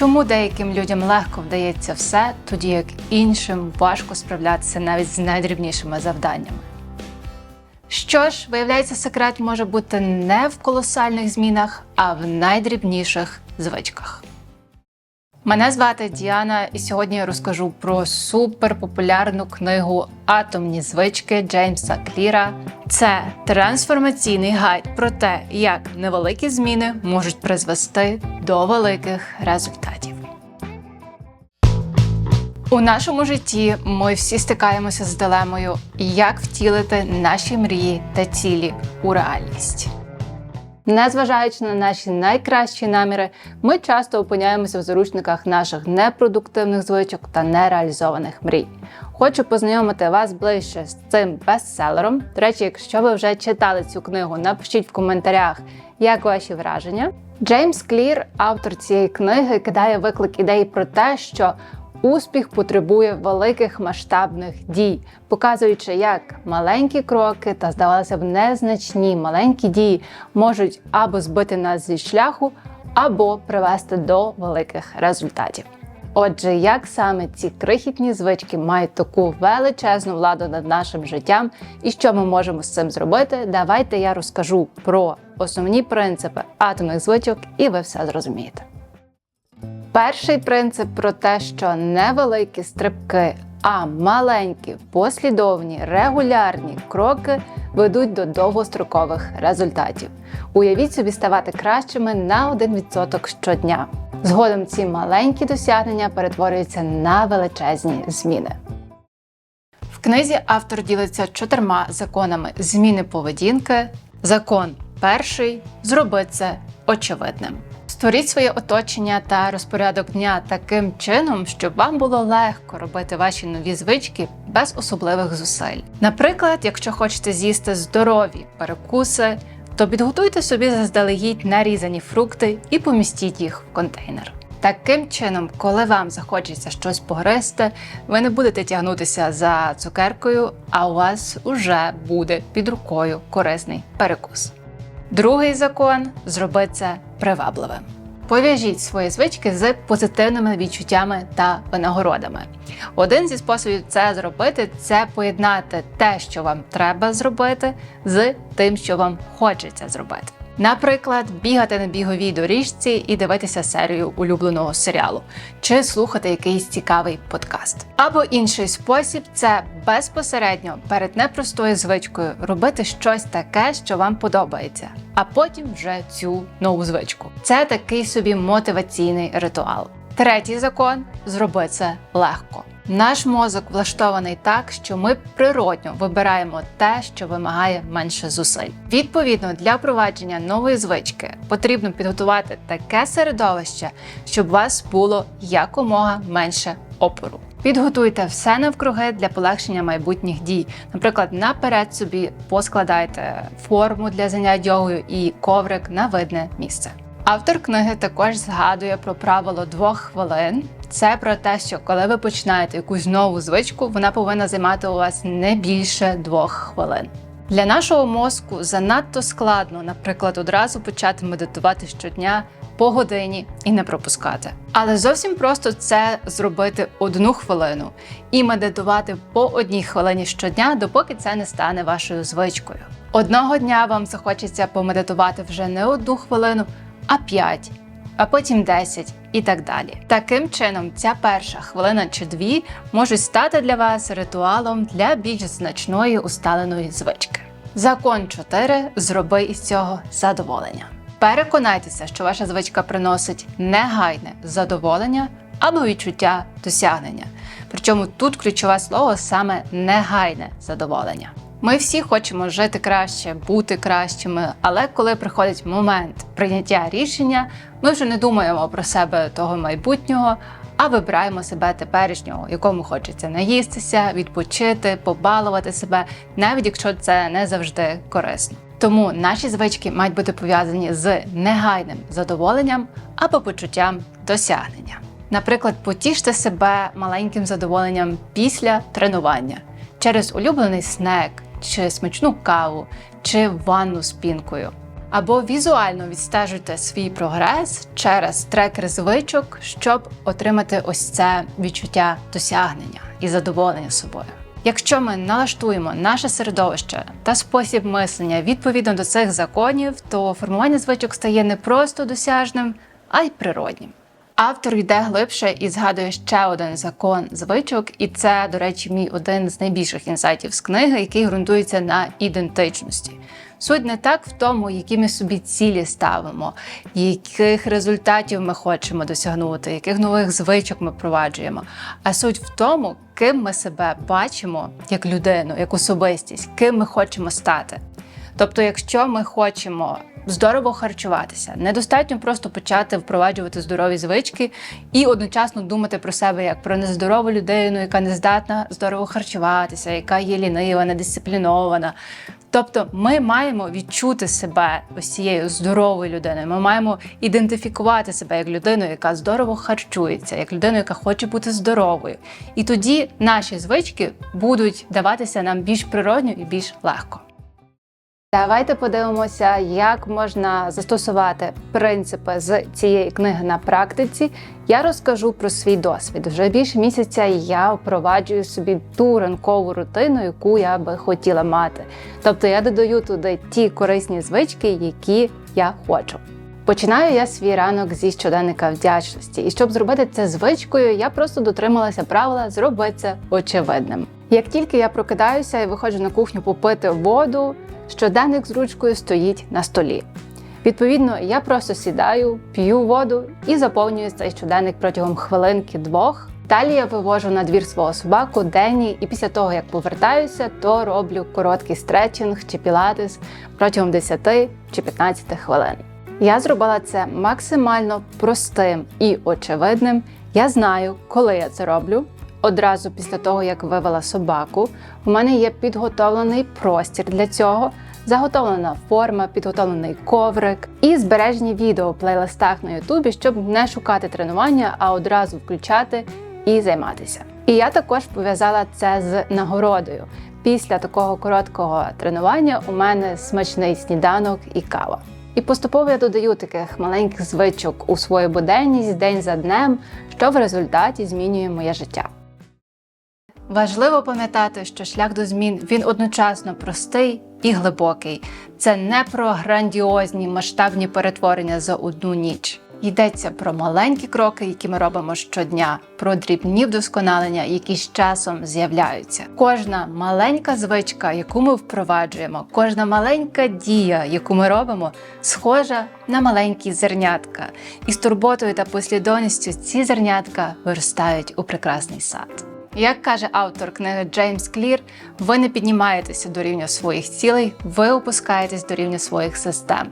Чому деяким людям легко вдається все, тоді як іншим важко справлятися навіть з найдрібнішими завданнями? Що ж, виявляється, секрет може бути не в колосальних змінах, а в найдрібніших звичках. Мене звати Діана, і сьогодні я розкажу про суперпопулярну книгу Атомні звички Джеймса Кліра. Це трансформаційний гайд про те, як невеликі зміни можуть призвести до великих результатів. У нашому житті ми всі стикаємося з дилемою, як втілити наші мрії та цілі у реальність. Незважаючи на наші найкращі наміри, ми часто опиняємося в заручниках наших непродуктивних звичок та нереалізованих мрій. Хочу познайомити вас ближче з цим бестселером. До речі, якщо ви вже читали цю книгу, напишіть в коментарях, як ваші враження. Джеймс Клір, автор цієї книги, кидає виклик ідеї про те, що Успіх потребує великих масштабних дій, показуючи, як маленькі кроки та, здавалося б, незначні маленькі дії можуть або збити нас зі шляху, або привести до великих результатів. Отже, як саме ці крихітні звички мають таку величезну владу над нашим життям і що ми можемо з цим зробити, давайте я розкажу про основні принципи атомних звичок, і ви все зрозумієте. Перший принцип про те, що невеликі стрибки, а маленькі, послідовні, регулярні кроки ведуть до довгострокових результатів. Уявіть собі ставати кращими на 1% щодня. Згодом ці маленькі досягнення перетворюються на величезні зміни. В книзі автор ділиться чотирма законами зміни поведінки. Закон перший зроби це очевидним. Створіть своє оточення та розпорядок дня таким чином, щоб вам було легко робити ваші нові звички без особливих зусиль. Наприклад, якщо хочете з'їсти здорові перекуси, то підготуйте собі заздалегідь нарізані фрукти і помістіть їх в контейнер. Таким чином, коли вам захочеться щось погризти, ви не будете тягнутися за цукеркою, а у вас уже буде під рукою корисний перекус. Другий закон зроби це привабливим. Пов'яжіть свої звички з позитивними відчуттями та винагородами. Один зі способів це зробити це поєднати те, що вам треба зробити, з тим, що вам хочеться зробити. Наприклад, бігати на біговій доріжці і дивитися серію улюбленого серіалу, чи слухати якийсь цікавий подкаст. Або інший спосіб це безпосередньо перед непростою звичкою робити щось таке, що вам подобається, а потім вже цю нову звичку. Це такий собі мотиваційний ритуал. Третій закон зроби це легко. Наш мозок влаштований так, що ми природньо вибираємо те, що вимагає менше зусиль. Відповідно, для впровадження нової звички потрібно підготувати таке середовище, щоб у вас було якомога менше опору. Підготуйте все навкруги для полегшення майбутніх дій. Наприклад, наперед собі поскладайте форму для занять йогою і коврик на видне місце. Автор книги також згадує про правило двох хвилин. Це про те, що коли ви починаєте якусь нову звичку, вона повинна займати у вас не більше двох хвилин. Для нашого мозку занадто складно, наприклад, одразу почати медитувати щодня по годині і не пропускати. Але зовсім просто це зробити одну хвилину і медитувати по одній хвилині щодня, допоки це не стане вашою звичкою. Одного дня вам захочеться помедитувати вже не одну хвилину, а 5, а потім 10 і так далі. Таким чином, ця перша хвилина чи дві можуть стати для вас ритуалом для більш значної усталеної звички. Закон 4. Зроби із цього задоволення. Переконайтеся, що ваша звичка приносить негайне задоволення або відчуття досягнення. Причому тут ключове слово саме негайне задоволення. Ми всі хочемо жити краще, бути кращими, але коли приходить момент прийняття рішення, ми вже не думаємо про себе того майбутнього, а вибираємо себе теперішнього, якому хочеться наїстися, відпочити, побалувати себе, навіть якщо це не завжди корисно. Тому наші звички мають бути пов'язані з негайним задоволенням або почуттям досягнення. Наприклад, потіште себе маленьким задоволенням після тренування через улюблений снек, чи смачну каву, чи ванну з пінкою. Або візуально відстежуйте свій прогрес через трекер звичок, щоб отримати ось це відчуття досягнення і задоволення собою. Якщо ми налаштуємо наше середовище та спосіб мислення відповідно до цих законів, то формування звичок стає не просто досяжним, а й природнім. Автор йде глибше і згадує ще один закон звичок, і це, до речі, мій один з найбільших інсайтів з книги, який ґрунтується на ідентичності. Суть не так в тому, які ми собі цілі ставимо, яких результатів ми хочемо досягнути, яких нових звичок ми впроваджуємо. А суть в тому, ким ми себе бачимо як людину, як особистість, ким ми хочемо стати. Тобто, якщо ми хочемо здорово харчуватися, недостатньо просто почати впроваджувати здорові звички і одночасно думати про себе як про нездорову людину, яка не здатна здорово харчуватися, яка є лінива, недисциплінована. Тобто ми маємо відчути себе ось цією здоровою людиною. Ми маємо ідентифікувати себе як людину, яка здорово харчується, як людину, яка хоче бути здоровою. І тоді наші звички будуть даватися нам більш природньо і більш легко. Давайте подивимося, як можна застосувати принципи з цієї книги на практиці. Я розкажу про свій досвід. Вже більше місяця я впроваджую собі ту ранкову рутину, яку я би хотіла мати. Тобто я додаю туди ті корисні звички, які я хочу. Починаю я свій ранок зі щоденника вдячності, і щоб зробити це звичкою, я просто дотрималася правила зроби це очевидним. Як тільки я прокидаюся і виходжу на кухню попити воду, щоденник з ручкою стоїть на столі. Відповідно, я просто сідаю, п'ю воду і заповнюю цей щоденник протягом хвилинки-двох. Далі я вивожу на двір свого собаку Денні, і після того, як повертаюся, то роблю короткий стретчинг чи пілатес протягом 10 чи 15 хвилин. Я зробила це максимально простим і очевидним. Я знаю, коли я це роблю. Одразу після того, як вивела собаку, у мене є підготовлений простір для цього, заготовлена форма, підготовлений коврик і збережені відео в плейлистах на Ютубі, щоб не шукати тренування, а одразу включати і займатися. І я також пов'язала це з нагородою. Після такого короткого тренування у мене смачний сніданок і кава. І поступово я додаю таких маленьких звичок у свою буденність день за днем, що в результаті змінює моє життя. Важливо пам'ятати, що шлях до змін він одночасно простий і глибокий. Це не про грандіозні масштабні перетворення за одну ніч. Йдеться про маленькі кроки, які ми робимо щодня, про дрібні вдосконалення, які з часом з'являються. Кожна маленька звичка, яку ми впроваджуємо, кожна маленька дія, яку ми робимо, схожа на маленькі зернятка. І з турботою та послідовністю ці зернятка виростають у прекрасний сад. Як каже автор книги Джеймс Клір, ви не піднімаєтеся до рівня своїх цілей, ви опускаєтесь до рівня своїх систем.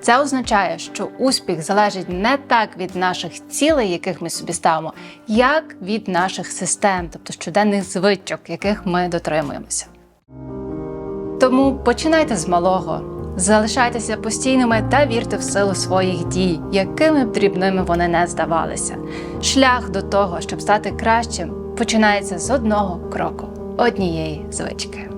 Це означає, що успіх залежить не так від наших цілей, яких ми собі ставимо, як від наших систем, тобто щоденних звичок, яких ми дотримуємося. Тому починайте з малого, залишайтеся постійними та вірте в силу своїх дій, якими б дрібними вони не здавалися. Шлях до того, щоб стати кращим, починається з одного кроку, однієї звички.